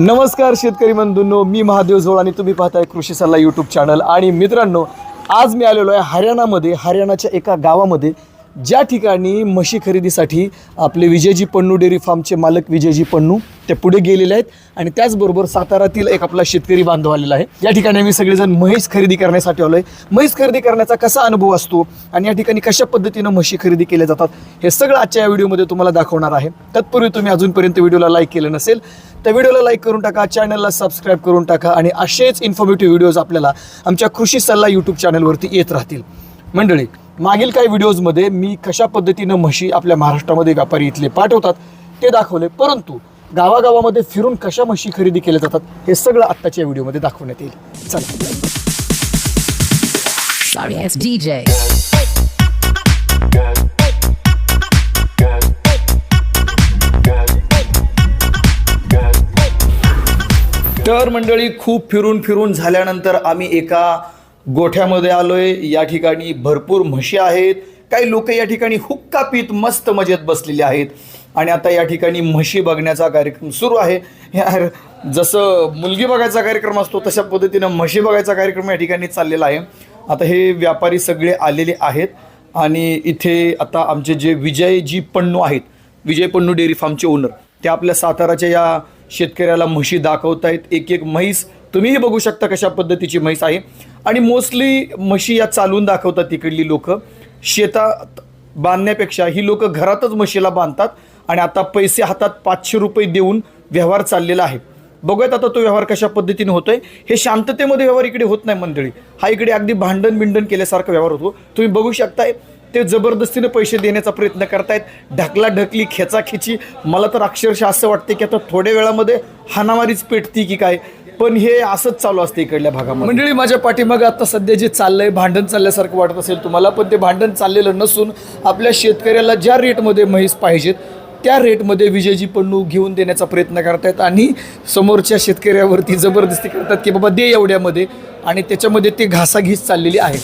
नमस्कार शेतकरी बंधूंनो मी महादेव झोळ आणि तुम्ही पाहताय कृषी सल्ला यूट्यूब चॅनल आणि मित्रांनो आज मी आलेलो आहे हरियाणामध्ये हरियाणाच्या एका गावामध्ये. ज्या ठिकाणी म्हशी खरेदीसाठी आपले विजयजी पन्नू डेअरी फार्मचे मालक विजयजी पन्नू ते पुढे गेलेले आहेत. आणि त्याचबरोबर सातारातील एक आपला शेतकरी बांधव आलेला आहे. या ठिकाणी आम्ही सगळेजण म्हैस खरेदी करण्यासाठी आलो आहे म्हैस खरेदी करण्याचा कसा अनुभव असतो आणि या ठिकाणी कशा पद्धतीनं म्हशी खरेदी केल्या जातात हे सगळं आजच्या या व्हिडिओमध्ये तुम्हाला दाखवणार आहे. तत्पूर्वी तुम्ही अजूनपर्यंत व्हिडिओला लाईक केलं नसेल तर व्हिडिओला लाईक करून टाका चॅनलला सबस्क्राईब करून टाका आणि असेच इन्फॉर्मेटिव्ह व्हिडिओज आपल्याला आमच्या कृषी सल्ला यूट्यूब चॅनलवरती येत राहतील. मंडळी मागील काही व्हिडिओजमध्ये मी कशा पद्धतीनं म्हशी आपल्या महाराष्ट्रामध्ये व्यापारी इथले पाठवतात ते दाखवले. परंतु गावागावामध्ये फिरून कशा म्हशी खरेदी केल्या जातात हे सगळं आत्ताच्या व्हिडिओमध्ये दाखवण्यात येईल. चला. तर मंडळी खूप फिरून फिरून झाल्यानंतर आम्ही एका गोठ्यामध्ये आलोय. या ठिकाणी भरपूर म्हशी आहेत. काही लोक या ठिकाणी हुक्का पीत मस्त मजेत बसलेले आहेत. आणि आता या ठिकाणी म्हशी बघण्याचा कार्यक्रम सुरू आहे. यार जसं मुलगी बघायचा कार्यक्रम असतो तशा पद्धतीनं म्हशी बघायचा कार्यक्रम या ठिकाणी चाललेला आहे. आता हे व्यापारी सगळे आलेले आहेत. आणि इथे आता आमचे जे विजयजी पण्णू आहेत विजय पण्णू डेअरी फार्मचे ओनर ते आपल्या साताराच्या या शेतकऱ्याला म्हशी दाखवतायत. एक एक म्हैस तुम्हीही बघू शकता कशा पद्धतीची म्हैस आहे. आणि मोस्टली म्हशी या चालून दाखवतात तिकडली लोक. शेतात बांधण्यापेक्षा ही लोक घरातच म्हशीला बांधतात आणि आता पैसे हातात पाचशे रुपये देऊन व्यवहार चाललेला आहे. बघूयात आता तो व्यवहार कशा पद्धतीने होतोय. हे शांततेमध्ये व्यवहार इकडे होत नाही मंडळी. हा इकडे अगदी भांडण बिंडण केल्यासारखा व्यवहार होतो. तुम्ही बघू शकताय ते जबरदस्तीने पैसे देण्याचा प्रयत्न करतायत. ढकला ढकली खेचाखेची. मला तर अक्षरशः असं वाटते की आता थोड्या वेळामध्ये हानामारीच पेटती की काय? पण हे असंच चालू असते इकडल्या भागामध्ये. मंडळी माझ्या पाठीमागं आता सध्या जे चाललंय भांडण चालल्यासारखं वाटत असेल तुम्हाला पण ते भांडण चाललेलं नसून आपल्या शेतकऱ्याला ज्या रेटमध्ये म्हैस पाहिजेत त्या रेटमध्ये विजयजी पन्नू घेऊन देण्याचा प्रयत्न करतायत आणि समोरच्या शेतकऱ्यावरती जबरदस्ती करतात की बाबा दे एवढ्यामध्ये आणि त्याच्यामध्ये ते घासाघीस चाललेली आहे.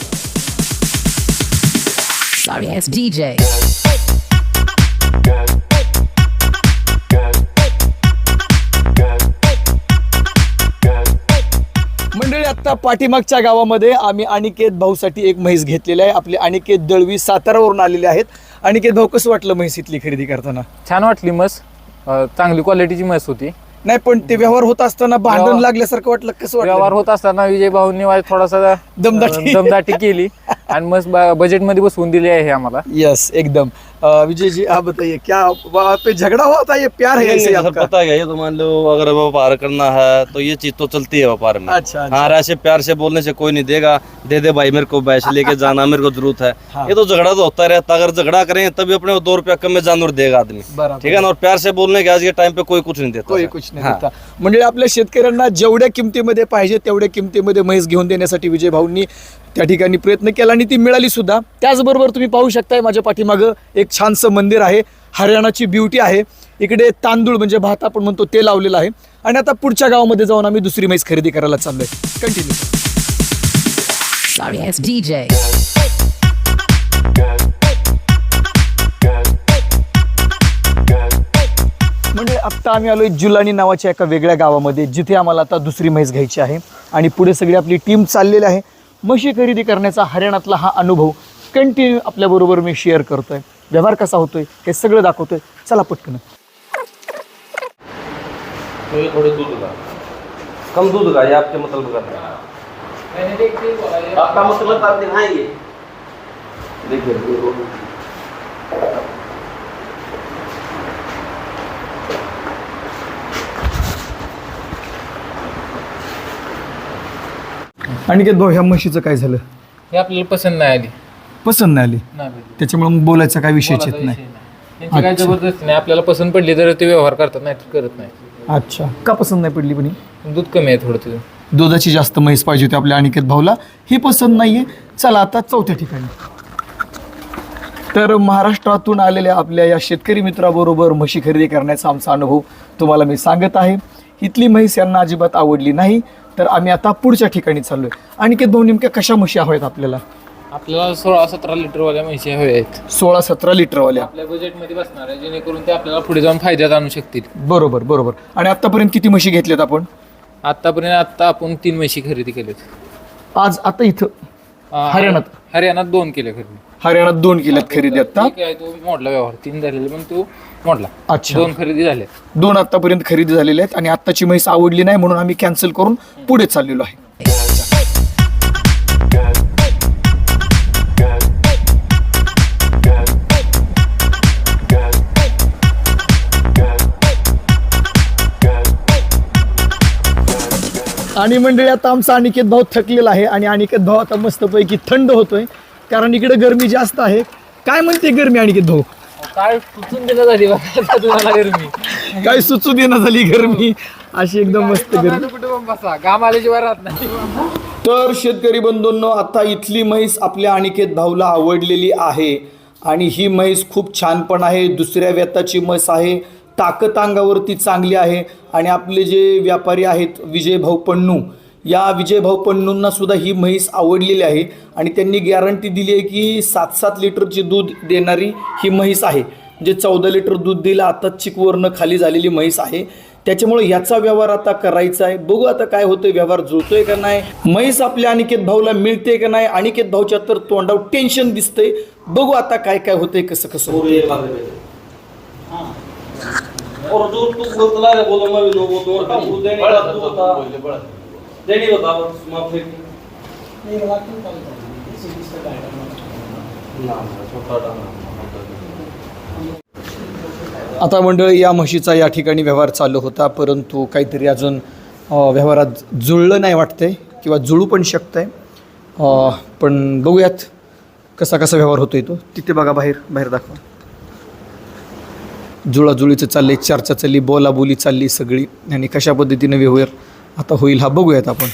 आता पाठीमागच्या गावामध्ये आम्ही अनिकेत भाऊसाठी एक म्हैस घेतलेली आहे. आपले अनिकेत दळवी सातारावरून आलेले आहेत. अनिकेत भाऊ कसं वाटलं म्हैसीतली खरेदी करताना? छान वाटली मस अं, चांगली क्वालिटीची म्हैस होती. नाही पण ते व्यवहार होत असताना भांडण लागल्यासारखं वाटलं. कसं व्यवहार होत असताना विजय भाऊंनी थोडासा दमदाटी. दमदाटी केली. आणि मस्त बजेटमध्ये बसवून दिली आहे आम्हाला. यस एकदम. विजय जी आप बताइए क्या वहाँ पे झगड़ा हुआ था ये प्यार है ऐसे आपका? पता है ये तो मान लो अगर व्यापार करना है तो ये चीज तो चलती है व्यापार में। अच्छा। हाँ ऐसे प्यार से बोलने से कोई नहीं देगा। दे दे भाई मेरे को भैंस लेके जाना मेरे को जरूरत है। ये तो झगड़ा तो होता रहता अगर झगड़ा करें तभी अपने को दो रुपया कम में जानवर देगा आदमी। ठीक है ना? और प्यार से बोलने के आज के टाइम पे कोई कुछ नहीं देता। कोई। कुछ नाही। देता। म्हणजे आपल्या शेतकऱ्यांना जेवढ्या किमतीमध्ये पाहिजे तेवढ्या किमतीमध्ये म्हैस घेऊन देण्यासाठी विजय भाऊंनी त्या ठिकाणी प्रयत्न केला आणि ती मिळाली सुद्धा. त्याचबरोबर तुम्ही पाहू शकताय माझ्या पाठीमागं एक छानसं मंदिर आहे. हरियाणाची ब्युटी आहे. इकडे तांदूळ म्हणजे भात आपण म्हणतो ते लावलेलं आहे. आणि आता पुढच्या गावामध्ये जाऊन आम्ही दुसरी म्हैस खरेदी करायला चाललोय. कंटिन्यू. म्हणजे आत्ता आम्ही आलोय जुलानी नावाच्या एका वेगळ्या गावामध्ये जिथे आम्हाला आता दुसरी म्हैस घ्यायची आहे. आणि पुढे सगळी आपली टीम चाललेली आहे. म्हशी खरेदी करण्याचा हरियाणातला हा अनुभव कंटिन्यू आपल्याबरोबर मी शेअर करतो आहे व्यवहार कसा होतोय हे सगळं दाखवतोय. चला पटकन. थोड़े दूध का कम दूध का ये आपके मतलब का आपका मतलब आप दिखाएंगे देखिए आणि भाऊ ह्या म्हशीचं काय झालं? हे आपल्याला पसंत नाही आली. पसंत नाही आली? नाही भेटली. त्याच्यामुळे मग बोलायचा काय विषयच बोलायचा येत विषय नाही. नाही. त्यांची काय जबरदस्ती नाही. आपल्याला पसंत पडली तर ते व्यवहार करतात नाही तर करत नाही. अच्छा. का पसंत नाही पडली पण ही? दूध कमी आहे थोडं दुधाची जास्त म्हैस पाहिजे होती आपल्या अनिकेत भाऊला. ही पसंत नाहीये. चला आता चौथ्या ठिकाणी. तर महाराष्ट्रातून आलेल्या आपल्या या शेतकरी मित्राबरोबर म्हशी खरेदी करण्याचा आमचा अनुभव तुम्हाला मी सांगत आहे. इथली म्हैस यांना अजिबात आवडली नाही. तर आम्ही आता पुढच्या ठिकाणी चाललोय. अनिकेत भाऊ नेमक्या कशा म्हशी हव्यात आपल्याला? आपल्याला सोळा सतरा लिटरवाल्या म्हशी हव्या आहेत. सोळा सतरा लिटरवाल्या. आपल्या बजेटमध्ये बसणार आहे जेणेकरून ते आपल्याला पुढे जाऊन फायद्यात आणू शकतील. बरोबर बरोबर. आणि आतापर्यंत किती म्हशी घेतल्यात आपण? आतापर्यंत आता आपण तीन म्हशी खरेदी केल्यात. आज आता इथं? अं, हरियाणात? हरियाणात दोन केल्या खरेदी. हरियाणात दोन केल्यात खरेदी आता. आहे तो मोडला व्यवहार. तीन झालेले पण तो मोडला अच्छा. दोन खरेदी झाल्या दोन आतापर्यंत खरेदी झालेल्या आहेत आणि आत्ताची म्हैस आवडली नाही म्हणून आम्ही कॅन्सल करून पुढे चाललेलो आहे. आणि मंडळी आता आमचा अनिकेत भाऊ थकलेला आहे आणि अनिकेत भाऊ आता मस्तपैकी थंड होतोय. कारण इकडे गरमी जास्त आहे. काय म्हणते गरमी अनिकेत भाऊ? काय कुठून दिलं झाली बघा तुम्हाला गरमी. काय सुचू झाली गरमी. अशी एकदम मस्त गरमी. कुठे बसा. घाम आल्याशिवाय राहत नाही. तर शेतकरी बंधूंनो आता इथली म्हैस आपल्या अनिकेत भाऊला आवडलेली आहे. आणि ही म्हैस खूप छान पण आहे. दुसऱ्या व्यताची म्हैस आहे. ताकद अंगावरती चांगली आहे. आणि आपले जे व्यापारी आहेत विजय भाऊ पन्नू या विजय भाऊ पन्नूंना सुद्धा ही म्हैस आवडलेली आहे आणि त्यांनी गॅरंटी दिली आहे की सात सात लिटरचे दूध देणारी ही म्हैस आहे म्हणजे चौदा लिटर दूध दिलं आता चिकवरनं खाली झालेली म्हैस आहे. त्याच्यामुळे याचा व्यवहार आता करायचा आहे. बघू आता काय होतोय व्यवहार जुळतोय का नाही म्हैस आपल्या अनिकेत भाऊला मिळते का नाही अनिकेत भाऊच्या तर तोंडावर टेन्शन दिसतंय. बघू आता काय काय होतंय कसं कसं होतंय. आता मंडळी या म्हशीचा या ठिकाणी व्यवहार चालू होता परंतु काहीतरी अजून व्यवहारात जुळलं नाही वाटतंय किंवा जुळू पण शकतंय. अं, पण बघूयात कसा कसा व्यवहार होतोय तो. तिथे बघा बाहेर बाहेर दाखवा. जुळाजुळीचं चाललंय चर्चा चालली बोलाबोली चालली सगळी आणि कशा पद्धतीने व्यवहार आता होईल हा बघूयात आपण.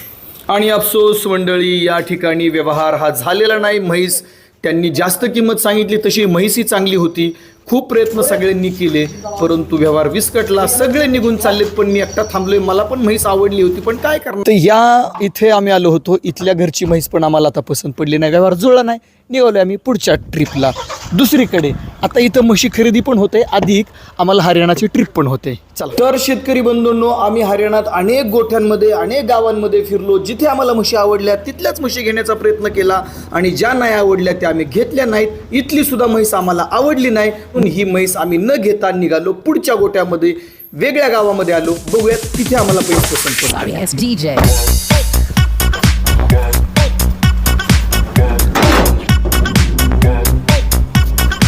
आणि अफसोस मंडळी या ठिकाणी व्यवहार हा झालेला नाही. म्हैस त्यांनी जास्त किंमत सांगितली तशी म्हैसही चांगली होती. खूप प्रयत्न सगळ्यांनी केले परंतु व्यवहार विस्कटला सगळे निघून चाललेत पण मी एकटा थांबलोय मला पण म्हैस आवडली होती पण काय करणार? तर या इथे आम्ही आलो होतो इथल्या घरची म्हैस पण आम्हाला आता पसंत पडली नाही व्यवहार जुळला नाही निघालो आम्ही पुढच्या ट्रिपला दुसरीकडे आता इथं म्हशी खरेदी पण होते अधिक आम्हाला हरियाणाची ट्रिप पण होते. चला. तर शेतकरी बंधूंनो आम्ही हरियाणात अनेक गोठ्यांमध्ये अनेक गावांमध्ये फिरलो जिथे आम्हाला म्हशी आवडल्या तिथल्याच म्हशी घेण्याचा प्रयत्न केला आणि ज्या नाही आवडल्या त्या आम्ही घेतल्या नाहीत इथली सुद्धा म्हैस आम्हाला आवडली नाही ही म्हैस आम्ही न घेता निघालो. पुढच्या गोट्यामध्ये वेगळ्या गावामध्ये आलो. बघूयात तिथे आम्हाला पैसे पसंत.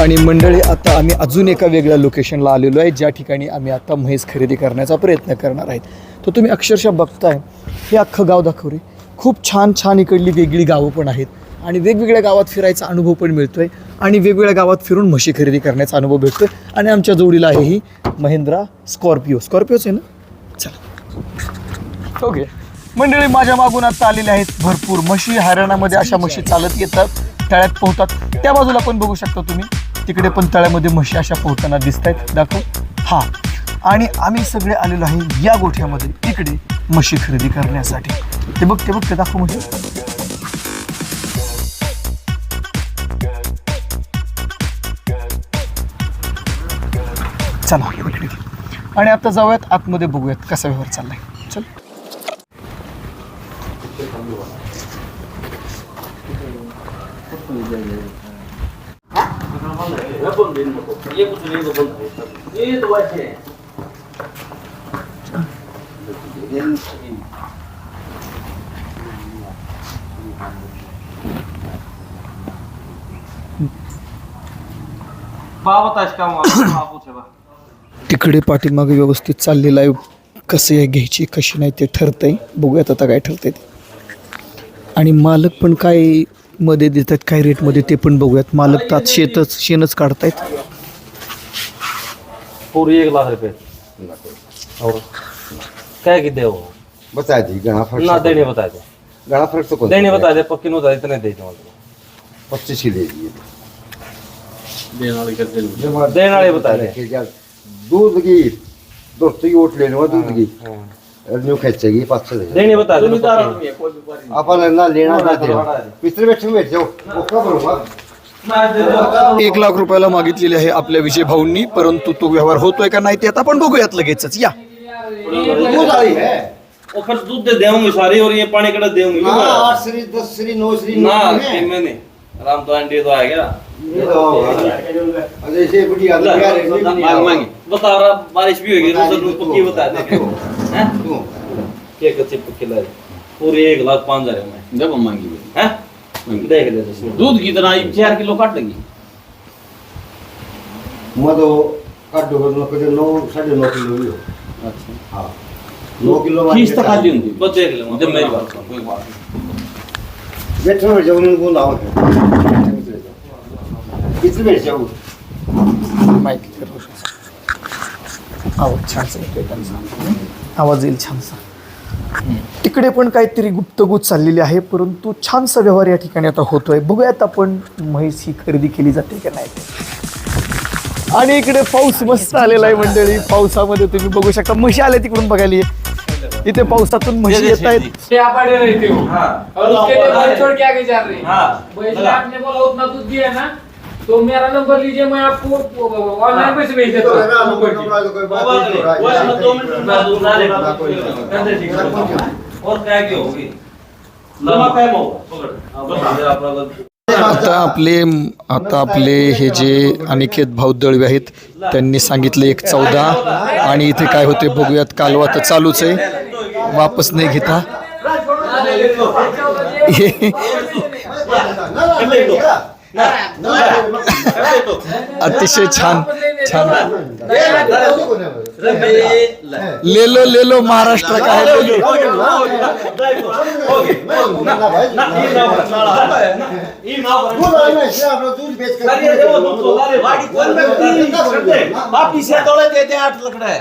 आणि मंडळी आता आम्ही अजून एका वेगळ्या लोकेशनला आलेलो आहे. ज्या ठिकाणी आम्ही आता म्हैस खरेदी करण्याचा प्रयत्न करणार आहेत. तर तुम्ही अक्षरशः बघताय हे अख्खं गाव दाखवरे खूप छान छान इकडली वेगळी गावं पण आहेत. आणि वेगवेगळ्या गावात फिरायचा अनुभव पण मिळतोय आणि वेगवेगळ्या गावात फिरून म्हशी खरेदी करण्याचा अनुभव भेटतोय. आणि आमच्या जोडीला आहे ही महिंद्रा स्कॉर्पिओ. स्कॉर्पिओच आहे ना? चला. ओके. मंडळी माझ्या मागून आता आलेले आहेत भरपूर म्हशी. हरियाणामध्ये अशा म्हशी चालत येतात तळ्यात पोहतात. त्या बाजूला पण बघू शकता तुम्ही. तिकडे पण तळ्यामध्ये म्हशी अशा पोहताना दिसत आहेत दाखव. हा. आणि आम्ही सगळे आलेलो आहे या गोठ्यामध्ये. इकडे म्हशी खरेदी करण्यासाठी. ते बघ ते बघ ते दाखव म्हणजे चला आणि आता जाऊयात आतमध्ये बघूयात कसा व्यवहार चाललाय. चल. पावत कुछ बाबा ताश का पूछे बा। तिकडे पाठीमागे व्यवस्थित चाललेलं आहे. कसं आहे घ्यायची कशी नाही ते ठरतंय. बघूयात आता काय ठरतंय ते. आणि मालक पण काय मध्ये देतात काय रेटमध्ये ते पण बघूयात. मालक तर शेतच शेणच काढतायत. पूरी एक लाख रुपए और क्या कि दे वो बता दी गणा फर्क ना देने बता दे गणा फर्क तो कौन देने बता दे पक्की नहीं बता दे इतने दे. दे पच्चीस ही ले दिए देने वाले बता दे दूध की दोस्तों ओट लेने दूध की न्यू खेचेगी पाँच देनी बता दे अपन ना लेना ना देना पिछले बैठे में बैठ जाओ वो कब करूँगा एक लाख रुपयाला मागितलेले आहे आपल्या विजय भाऊंनी परंतु तो व्यवहार होतोय का नाही ते आता आपण बघूयात लगेचच. या. वो है वो फिर दूध दे देंगे सारी और ये पानी कड़ा देंगे हाँ आठ श्री दस श्री नौ श्री. ना नौ राम तो आंटी तो आएगा ये तो। बता रहा बारिश भी होगी दी तो पक्की बता दे क्यों? क्या कच्चे पक्की लाई पूरी एक लाख पाँच हज़ार में जब मांगी। देख ले तो दूध कितना आई चार किलो काट लगी। मैं तो काट दो नौ साढ़े नौ किलो ही हो। अच्छा। हाँ। नौ किलो फ़ीस तक खाली होंगी। बस देख ले जब मेरी बात कोई बात नहीं। बैठो बैठ जाओ उनको लाओ कितने बैठ आवाज छानसा येतोय त्यांचा आवाज येईल छानसा तिकडे पण काहीतरी गुप्तगुत चाललेली आहे परंतु छानसा व्यवहार या ठिकाणी आता होतोय. बघूयात आपण म्हैस ही खरेदी केली जाते का नाही. ते. आणि इकडे पाऊस मस्त आलेला आहे मंडळी. पावसामध्ये तुम्ही बघू शकता. म्हशी आल्या तिकडून बघायला इथे पावसातून म्हशी येत आहेत रहते हो. हाँ. और उसके लिए भाई छोड़ के आगे जा रहे हैं. हाँ भाई इसलिए आपने बोला उतना दूध दिया ना तो मेरा नंबर लीजिए मैं आपको ऑनलाइन पैसे भेज देता हूँ. दो मिनट में मैं दूसरा ले कैसे ठीक है और क्या की होगी लम्बा टाइम होगा पकड़. बता दे आपला आता आपले आता आपले हे जे अनिकेत भाऊ दळवे आहेत त्यांनी सांगितले एक चौदा आणि इथे काय होते बघूयात कालवा तर चालूच आहे. वापस नाही घेता। अतिशय छान छान। लेलो लेलो महाराष्ट्र का है। वापिस ये तोड़े देते आठ लकड़ा। है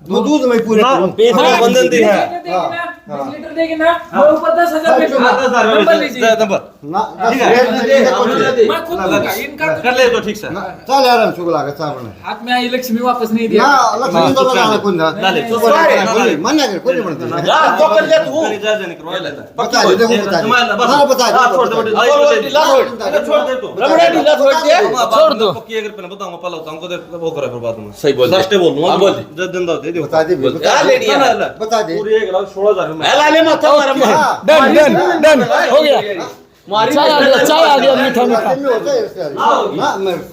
दूध में पूरे बंधन दी है। देगी ना, बीस लीटर देगी ना मैं ऊपर दस हजार पे दूंगा। नंबर लीजिए। मैं खुद दूंगा इनका कर ले तो ठीक से। चाल आराम शुक्ला का चाल हाथ में आई लक्ष्मी वापस नहीं ना दिया लक्ष्मी तो लगा कोण ना मन नाही कोणी म्हणते तो कर ले तू। बता दे देखो बता दे। हां बता दे। छोड़ दे छोड़ दे। तो। रमड़ा ढीला छोड़ दे छोड़ दो। पक्की अगर पहले बताऊंगा पहले होता हमको देख वो करे फिर बाद में। सही बोल दे। लास्ट बोल दूंगा हाँ, बोल दे। दस दिन दो दे दो बता दे बता दे लेनी है? बता दे पूरी एक लाख सोलह हजार में एला ले माथा मारा मार डन डन डन हो गया मारी चाय आ गया चाय आ गया मीठा मीठा है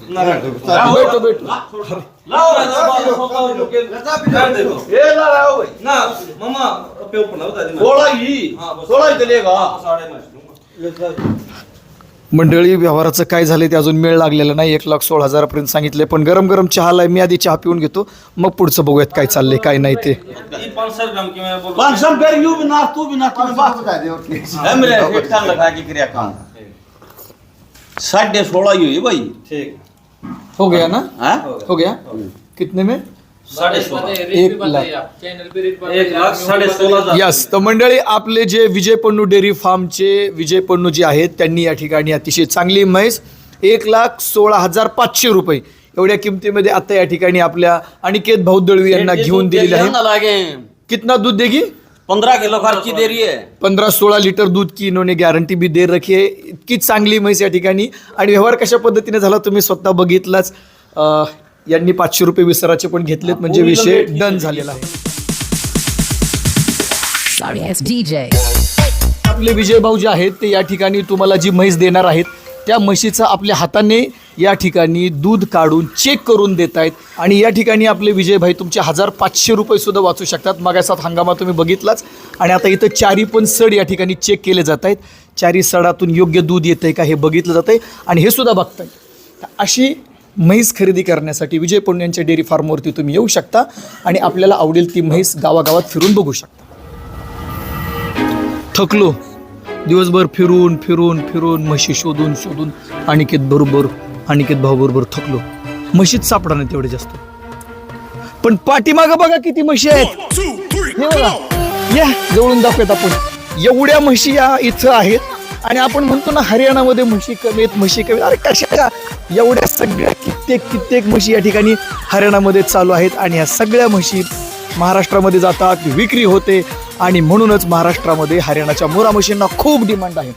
ना बैठो बैठो लाओ ना ये ला रहा हो भाई ना मामा पे ऊपर ना बता दे सोलह ही हाँ। सोलह ही चलेगा साढ़े में मंडळी व्यवहाराचं काय झालंय ते अजून मेळ लागलेला नाही. एक लाख सोळा हजारापर्यंत सांगितले पण गरम गरम चहाला मी आधी चहा पिऊन घेतो. मग पुढचं बघूयात काय चाललंय काय नाही ते. ये पाँच सौ ग्राम की मैं बोल पाँच सौ रुपये यू भी ना तू भी ना तू भी बात बता दे और है मेरे एक टांग लगा के क्रिया काम साढ़े सोलह ही हुई भाई ठीक हो? गया ना हाँ गया? कितने में? एक लाख. यस तर मंडळी आपले जे विजय पन्नू डेअरी फार्मचे विजय पन्नू जे आहेत त्यांनी या ठिकाणी अतिशय चांगली म्हैस एक लाख सोळा हजार पाचशे रुपये एवढ्या किमतीमध्ये आता या ठिकाणी आपल्या अनिकेत भाऊ दळवी यांना घेऊन दिलेले आहे. कितना दूध देगी? पंद्रह किलो खर्ची दे रही है. पंधरा सोळा लिटर दूध की इन्होंने गॅरंटी भी दे रखी आहे इतकी चांगली म्हैस या ठिकाणी. आणि व्यवहार कशा पद्धतीने झाला तुम्ही स्वतः बघितलाच. यांनी पाचशे रुपये विसराचे पण घेतलेत म्हणजे विषय डन झालेला आहे. आपले विजय भाऊ जे आहेत ते या ठिकाणी तुम्हाला जी म्हैस देणार आहेत त्या म्हशीचं आपल्या हाताने या ठिकाणी दूध काढून चेक करून देत आहेत. आणि या ठिकाणी आपले विजय भाई तुमचे हजार पाचशे रुपये सुद्धा वाचू शकतात. मागासात हंगामा तुम्ही बघितलाच. आणि आता इथं चारी पण सड या ठिकाणी चेक केले जात आहेत. चारी सडातून योग्य दूध येतं आहे का हे बघितलं जातं आहे आणि हे सुद्धा बघताय. अशी म्हैस खरेदी करण्यासाठी विजय पुण्य यांच्या डेअरी फार्मवरती तुम्ही येऊ शकता आणि आपल्याला आवडेल ती म्हैस गावागावात फिरून बघू शकता. थकलो. दिवसभर फिरून फिरून फिरून म्हशी शोधून शोधून अनिकेत बरोबर अनिकेत भाऊ बरोबर थकलो. म्हशीत सापडा नाही तेवढे जास्त. पण पाठीमागं बघा किती म्हशी आहेत. हे बघा. या जवळून दाखवत आपण. एवढ्या म्हशी या इथं आहेत. आणि आपण म्हणतो ना हरियाणामध्ये म्हशी कमी आहेत म्हशी कमी अरे कशा एवढ्या सगळ्या कित्येक कित्येक म्हशी या ठिकाणी हरियाणामध्ये चालू आहेत आणि या सगळ्या म्हशी महाराष्ट्रामध्ये जातात विक्री होते आणि म्हणूनच महाराष्ट्रामध्ये हरियाणाच्या मोरा म्हशींना खूप डिमांड आहे.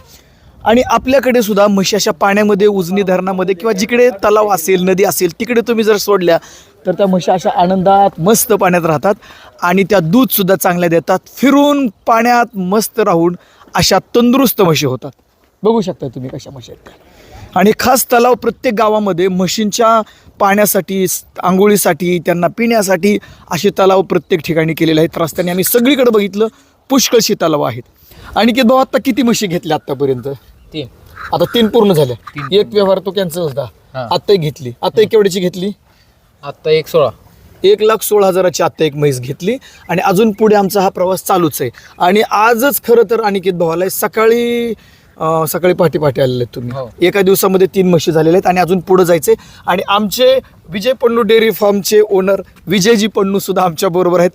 आणि आपल्याकडे सुद्धा म्हशी अशा पाण्यामध्ये उजनी धरणामध्ये किंवा जिकडे तलाव असेल नदी असेल तिकडे तुम्ही जर सोडल्या तर त्या म्हशी अशा आनंदात मस्त पाण्यात राहतात आणि त्या दूधसुद्धा चांगल्या देतात. फिरून पाण्यात मस्त राहून अशा तंदुरुस्त म्हशी होतात. बघू शकता तुम्ही कशा म्हशी आहेत त्या. आणि खास तलाव प्रत्येक गावामध्ये म्हशींच्या पाण्यासाठी आंघोळीसाठी त्यांना पिण्यासाठी असे तलाव प्रत्येक ठिकाणी केलेले आहेत. रस्त्याने आम्ही सगळीकडे बघितलं पुष्कळशी तलाव आहेत. आणि की भाऊ आता किती म्हशी घेतल्या आतापर्यंत? तीन. आता तीन पूर्ण झाल्या. एक व्यवहार तो कॅन्सल होता. हा. आता एक घेतली. आता एक केवढ्याची घेतली? आता एक सोळा. एक लाख सोळा हजाराची आत्ता एक म्हैस घेतली आणि अजून पुढे आमचा हा प्रवास चालूच आहे. आणि आजच खरं तर अनिकेत भावाला सकाळी अं, सकाळी पहाटे पहाटे आलेले आहेत हो. तुम्ही एका दिवसामध्ये तीन म्हशी झालेल्या आहेत आणि अजून पुढे जायचे आणि आमचे विजय पन्नू डेअरी फार्मचे ओनर विजयजी पन्नू सुद्धा आमच्या बरोबर आहेत.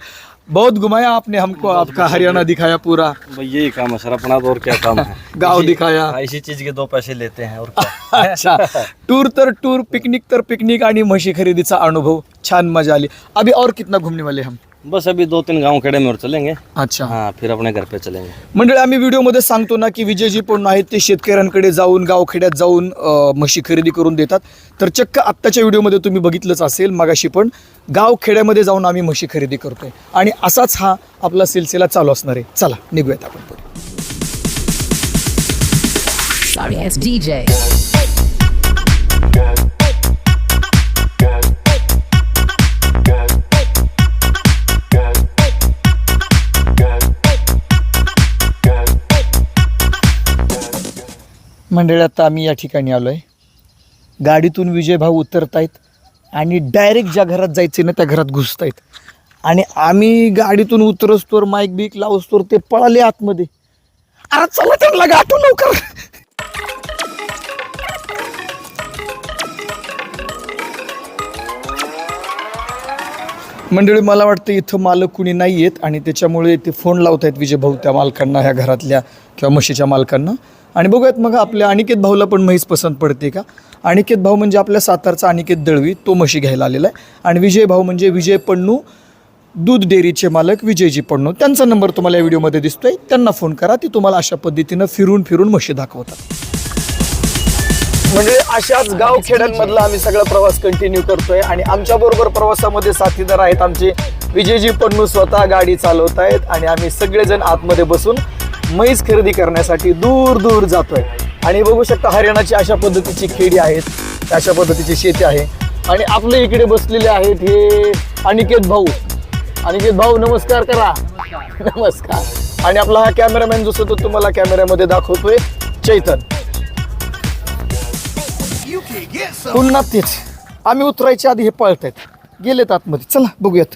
बहुत घुमाया आपने हमको आपका हरियाणा दिखाया पूरा. भाई यही काम है सर अपना तो और क्या काम है? गांव दिखाया. हाँ, इसी चीज के दो पैसे लेते हैं और क्या? अच्छा टूर तर टूर पिकनिक तर पिकनिक आणि म्हशी खरेदीचा अनुभव. छान मजा आली. अभी और कितना घूमने वाले हम? बस अभी दो तीन गांव खेड़े में और चलेंगे। अच्छा। हाँ फिर अपने घर पे चलेंगे। मंडळी आम्ही व्हिडिओमध्ये सांगतो ना की विजयजी पण आहेत ते शेतकऱ्यांकडे जाऊन गावखेड्यात जाऊन अं, म्हशी खरेदी करून देतात. तर चक्क आत्ताच्या व्हिडिओमध्ये तुम्ही बघितलंच असेल मगाशी पण गावखेड्यामध्ये जाऊन आम्ही म्हशी खरेदी करतोय. आणि असाच हा आपला सिलसिला चालू असणार आहे. चला निघूयात आपण पुढे. Sorry, it's DJ. मंडळी आता आम्ही या ठिकाणी आलो आहे गाडीतून विजयभाऊ उतरत आहेत आणि डायरेक्ट ज्या घरात जायचे ना त्या घरात घुसतायत. आणि आम्ही गाडीतून उतरसतोर माईक बीक लावसतोर ते पळाले आतमध्ये. अरे चला त्यांना गाठू लवकर. मंडळी मला वाटतं इथं मालक कुणी नाही आहेत आणि त्याच्यामुळे ते फोन लावत आहेत विजय भाऊ त्या मालकांना ह्या घरातल्या किंवा म्हशीच्या मालकांना. आणि बघूयात मग आपल्या अनिकेत भाऊला पण म्हैस पसंत पडते का? अनिकेत भाऊ म्हणजे आपल्या सातारचा अनिकेत दळवी तो म्हशी घ्यायला आलेला आहे. आणि विजय भाऊ म्हणजे विजय पण्णू दूध डेअरीचे मालक विजयजी पण्णू त्यांचा नंबर तुम्हाला या व्हिडिओमध्ये दिसतोय. त्यांना फोन करा. ती तुम्हाला अशा पद्धतीनं फिरून फिरून म्हशी दाखवतात. म्हणजे अशाच गावखेड्यांमधला आम्ही सगळा प्रवास कंटिन्यू करतोय आणि आमच्या बरोबर प्रवासामध्ये साथीदार आहेत आमचे विजयजी पन्नू स्वतः गाडी चालवत आहेत आणि आम्ही सगळेजण आतमध्ये बसून म्हैस खरेदी करण्यासाठी दूर दूर जातोय. आणि बघू शकता हरियाणाची अशा पद्धतीची खेडी आहेत अशा पद्धतीची शेती आहे. आणि आपले इकडे बसलेले आहेत हे अनिकेत भाऊ. अनिकेत भाऊ नमस्कार करा. नमस्कार. आणि आपला हा कॅमेरामॅन जो तो तुम्हाला कॅमेऱ्यामध्ये दाखवतोय चैतन. पुन्हा तेच. आम्ही उतरायच्या आधी हे पळतायत. गेलेत आतमध्ये. चला बघूयात.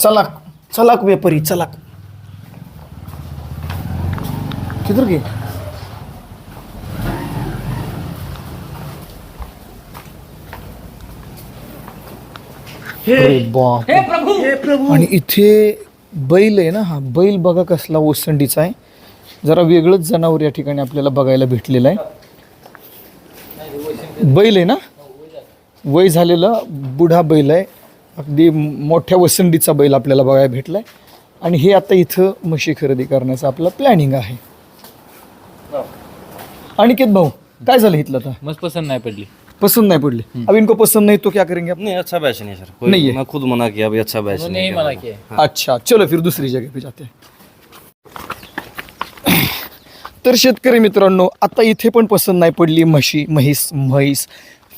चला चलाक व्यापारी चलाक. किधर गे अरे बाप हे प्रभू! आणि इथे बैल आहे ना हा बैल बघा कसला ओसंडीचा आहे. जरा वेगळंच जनावर या ठिकाणी आपल्याला बघायला भेटलेलं आहे. बैल आहे ना? वय झालेला बुढा बैल आहे. अगदी मोठ्या वसंडीचा बैल आपल्याला बघायला भेटलाय. आणि हे आता इथं म्हशी खरेदी करण्याचं आपलं प्लॅनिंग आहे. अनिकेत भाऊ काय झालं इथलं आता? मस्त पसंत नाही पडली. पसंद नहीं पडली? अब इनको पसंद नहीं तो क्या करेंगे आप? नहीं अच्छा बैच नहीं सर कोई नहीं है। मैं खुद मना किया अभी अच्छा बैच नहीं नहीं है। मला की अच्छा चलो फिर दुसरी जगह पे जाते हैं. तर शेतकरी मित्रांनो आता इथे पण पसंत नाही पडली म्हशी म्हैस म्हैस.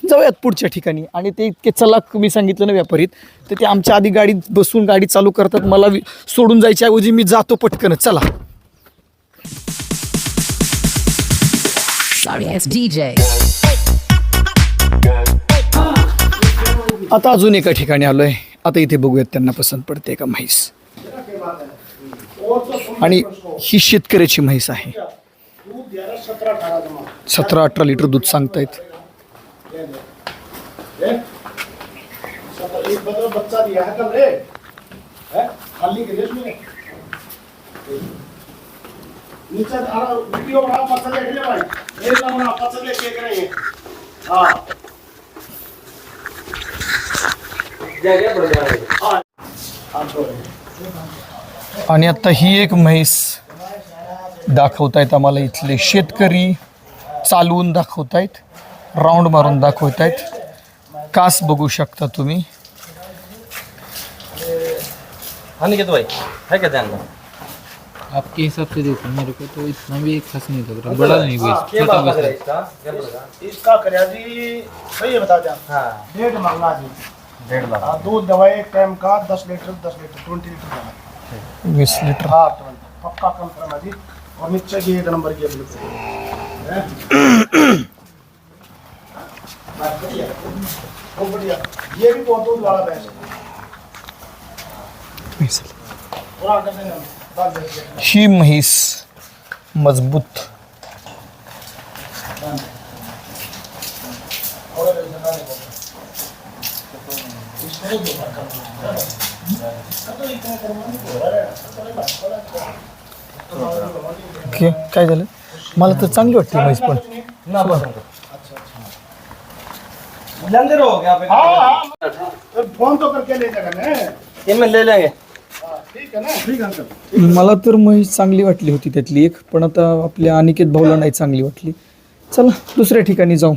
जाऊयात पुढच्या ठिकाणी. आणि ते इतके चलाक मी सांगितलं ना व्यापारीत तर ते आमच्या आधी गाडीत बसून गाडी चालू करतात मला सोडून जायच्या ऐवजी मी जातो पटकन. चला. आता अजून एका ठिकाणी आलोय. आता इथे बघूयात त्यांना पसंत पडते का म्हैस. आणि ही शेतकऱ्याची म्हैस आहे. सतरा अठरा लिटर दूध सांगतायत. एक बदल बच्चा दिया है कल रे है? खाली के देश में नीचे आ वीडियो हो बना पत्थर देख ले भाई। ये ना बना पत्थर ले चेक रहे हैं। हाँ हाँ हाँ तो आणि आता ही एक म्हैस दाखवतायत आम्हाला इथले शेतकरी चालवून दाखवतायत. राऊंड मारून दाखवतायत. कास बघू शकता तुम्ही. अनिकेत भाई. है क्या ध्यान? आपके हिसाब से देखो मेरे को तो इतना भी खास नहीं लग रहा। बड़ा नहीं छोटा बस है। इसका। करिया सही है बता दें हाँ। डेढ़ मांगा जी। डेढ़ लाख हाँ दूध दवाई टाइम का दस लीटर दस लीटर ट्वेंटी लीटर देना वीस लिटर। हाँ तो पक्का कम करना जी। और नीचे की एक नंबर की बिल्कुल। हैं? बस बढ़िया बहुत बढ़िया ये भी बहुत दूध वाला भैंस है ही म्हैस मजबूत. काय झालं? मला तर चांगली वाटते म्हैस पण. लंगर हो गया हाँ हाँ। फोन तो करके ले जाएगा ना। इनमें ले लेंगे। हाँ, ठीक है ना। ठीक है अंकल। मला तर म्हैस चांगली वाटली होती त्यातली एक पण आता आपल्या अनिकेत भाऊला नाही चांगली वाटली. चला दुसऱ्या ठिकाणी जाऊ.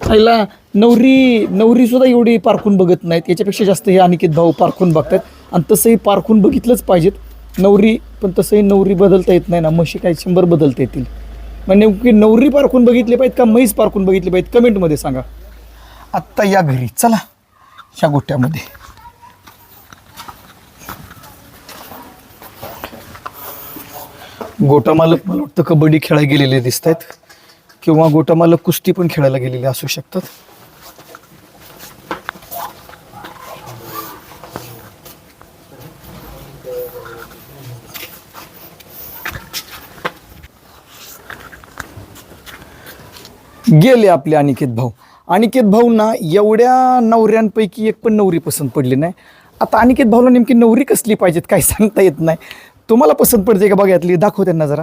आईला नवरी नवरी सुद्धा एवढी पारखून बघत नाहीत याच्यापेक्षा जास्त हे अनिकेत भाऊ पारखून बघतात. आणि तसंही पारखून बघितलंच पाहिजेत. नवरी पण तसंही नवरी बदलता येत नाही ना म्हशी काही शंभर बदलता येतील. मग नेमकी नवरी पारखून बघितली पाहिजेत का म्हैस पारखून बघितली पाहिजेत? कमेंटमध्ये सांगा. आत्ता या घरी. चला ह्या गोट्यामध्ये. गोटा मालक मला वाटतं कबड्डी खेळायला गेलेले दिसत आहेत किंवा गोटा मालक कुस्ती पण खेळायला गेलेले असू शकतात. गेले आपले अनिकेत भाऊ. अनिकेत भाऊंना एवढ्या नवऱ्यांपैकी एक पण नवरी पसंत पडली नाही. आता अनिकेत भाऊला नेमकी नवरी कसली पाहिजेत काही सांगता येत नाही. तुम्हाला पसंत पडते का बघा यातली? दाखव त्यांना जरा.